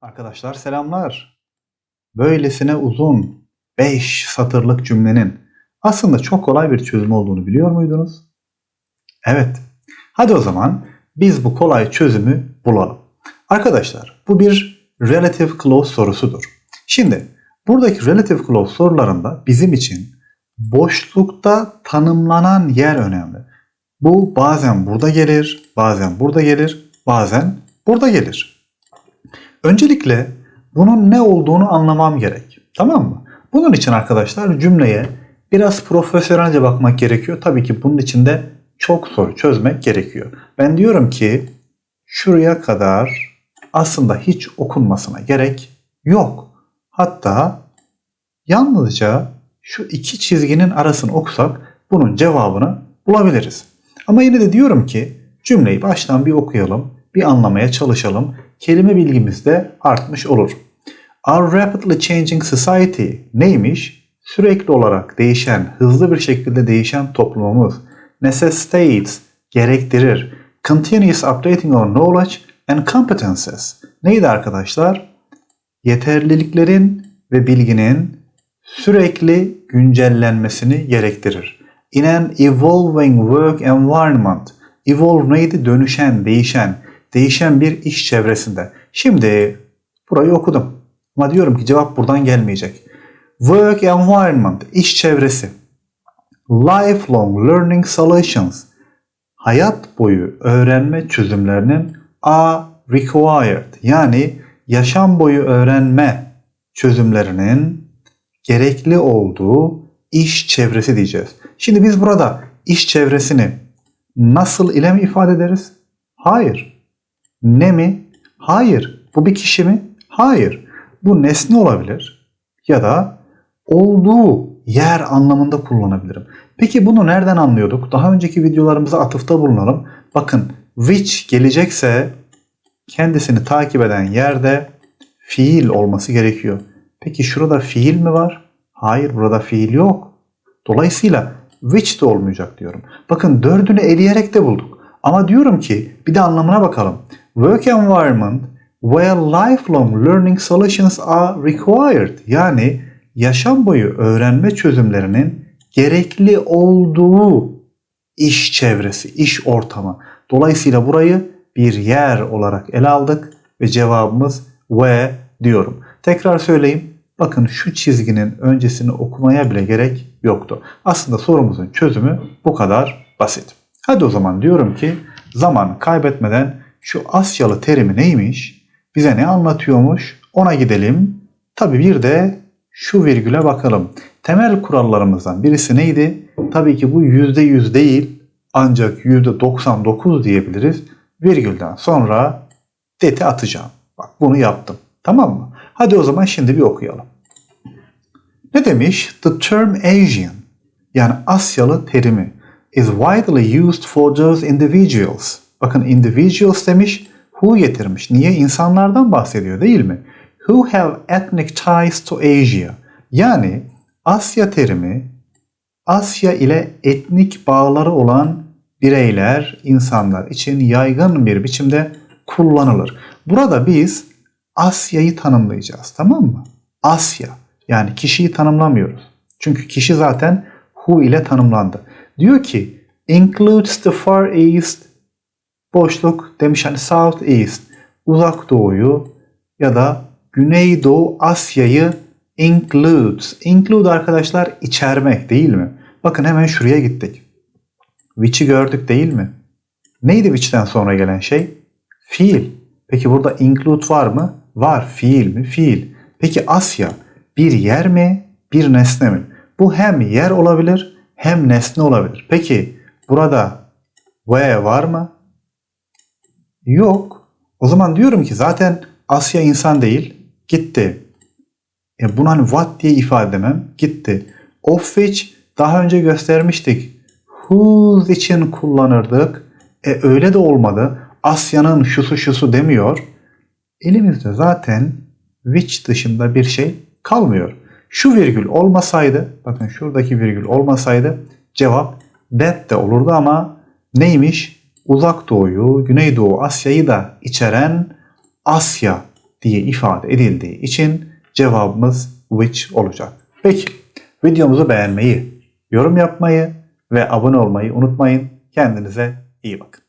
Arkadaşlar selamlar. Böylesine uzun 5 satırlık cümlenin aslında çok kolay bir çözüm olduğunu biliyor muydunuz? Evet. Hadi o zaman biz bu kolay çözümü bulalım. Arkadaşlar bu bir relative clause sorusudur. Şimdi buradaki relative clause sorularında bizim için boşlukta tanımlanan yer önemli. Bu bazen burada gelir, bazen burada gelir, bazen burada gelir. Öncelikle bunun ne olduğunu anlamam gerek. Tamam mı? Bunun için arkadaşlar cümleye biraz profesyonelce bakmak gerekiyor. Tabii ki bunun için de çok soru çözmek gerekiyor. Ben diyorum ki şuraya kadar aslında hiç okunmasına gerek yok. Hatta yalnızca şu iki çizginin arasını okusak bunun cevabını bulabiliriz. Ama yine de diyorum ki cümleyi baştan bir okuyalım, bir anlamaya çalışalım. Kelime bilgimiz de artmış olur. Our rapidly changing society neymiş? Sürekli olarak değişen, hızlı bir şekilde değişen toplumumuz. Necessitates, gerektirir. Continuous updating our knowledge and competences. Neydi arkadaşlar? Yeterliliklerin ve bilginin sürekli güncellenmesini gerektirir. In an evolving work environment. Evolve neydi? Dönüşen, değişen. Değişen bir iş çevresinde. Şimdi burayı okudum. Ama diyorum ki cevap buradan gelmeyecek. Work environment, iş çevresi. Lifelong learning solutions. Hayat boyu öğrenme çözümlerinin are required. Yani yaşam boyu öğrenme çözümlerinin gerekli olduğu iş çevresi diyeceğiz. Şimdi biz burada iş çevresini nasıl ile mi ifade ederiz? Hayır. Ne mi? Hayır. Bu bir kişi mi? Hayır. Bu nesne olabilir ya da olduğu yer anlamında kullanabilirim. Peki bunu nereden anlıyorduk? Daha önceki videolarımıza atıfta bulunalım. Bakın which gelecekse kendisini takip eden yerde fiil olması gerekiyor. Peki şurada fiil mi var? Hayır burada fiil yok. Dolayısıyla which de olmayacak diyorum. Bakın dördünü eleyerek de bulduk. Ama diyorum ki bir de anlamına bakalım. Work environment where lifelong learning solutions are required. Yani yaşam boyu öğrenme çözümlerinin gerekli olduğu iş çevresi, iş ortamı. Dolayısıyla burayı bir yer olarak ele aldık ve cevabımız ve diyorum. Tekrar söyleyeyim. Bakın şu çizginin öncesini okumaya bile gerek yoktu. Aslında sorumuzun çözümü bu kadar basit. Hadi o zaman diyorum ki zaman kaybetmeden şu Asyalı terimi neymiş? Bize ne anlatıyormuş? Ona gidelim. Tabi bir de şu virgüle bakalım. Temel kurallarımızdan birisi neydi? Tabii ki bu %100 değil ancak %99 diyebiliriz. Virgülden sonra deti atacağım. Bak bunu yaptım. Tamam mı? Hadi o zaman şimdi bir okuyalım. Ne demiş? The term Asian yani Asyalı terimi is widely used for those individuals. Bakın individuals demiş, who getirmiş. Niye? İnsanlardan bahsediyor değil mi? Who have ethnic ties to Asia. Yani Asya terimi Asya ile etnik bağları olan bireyler, insanlar için yaygın bir biçimde kullanılır. Burada biz Asya'yı tanımlayacağız tamam mı? Asya yani kişiyi tanımlamıyoruz. Çünkü kişi zaten who ile tanımlandı. Diyor ki includes the far east boşluk demiş hani south east uzak doğuyu ya da Güneydoğu Asya'yı includes. Include arkadaşlar içermek değil mi? Bakın hemen şuraya gittik. Which'i gördük değil mi? Neydi which'ten sonra gelen şey? Fiil. Peki burada include var mı? Var. Fiil mi? Fiil. Peki Asya bir yer mi? Bir nesne mi? Bu hem yer olabilir hem nesne olabilir. Peki burada ve var mı? Yok. O zaman diyorum ki zaten Asya insan değil. Gitti. E bunu hani what diye ifade edemem. Gitti. Of which daha önce göstermiştik. Whose için kullanırdık. E öyle de olmadı. Asya'nın şusu şusu demiyor. Elimizde zaten which dışında bir şey kalmıyor. Şu virgül olmasaydı, bakın şuradaki virgül olmasaydı cevap that de olurdu ama neymiş? Uzak Doğu'yu, Güneydoğu Asya'yı da içeren Asya diye ifade edildiği için cevabımız which olacak. Peki videomuzu beğenmeyi, yorum yapmayı ve abone olmayı unutmayın. Kendinize iyi bakın.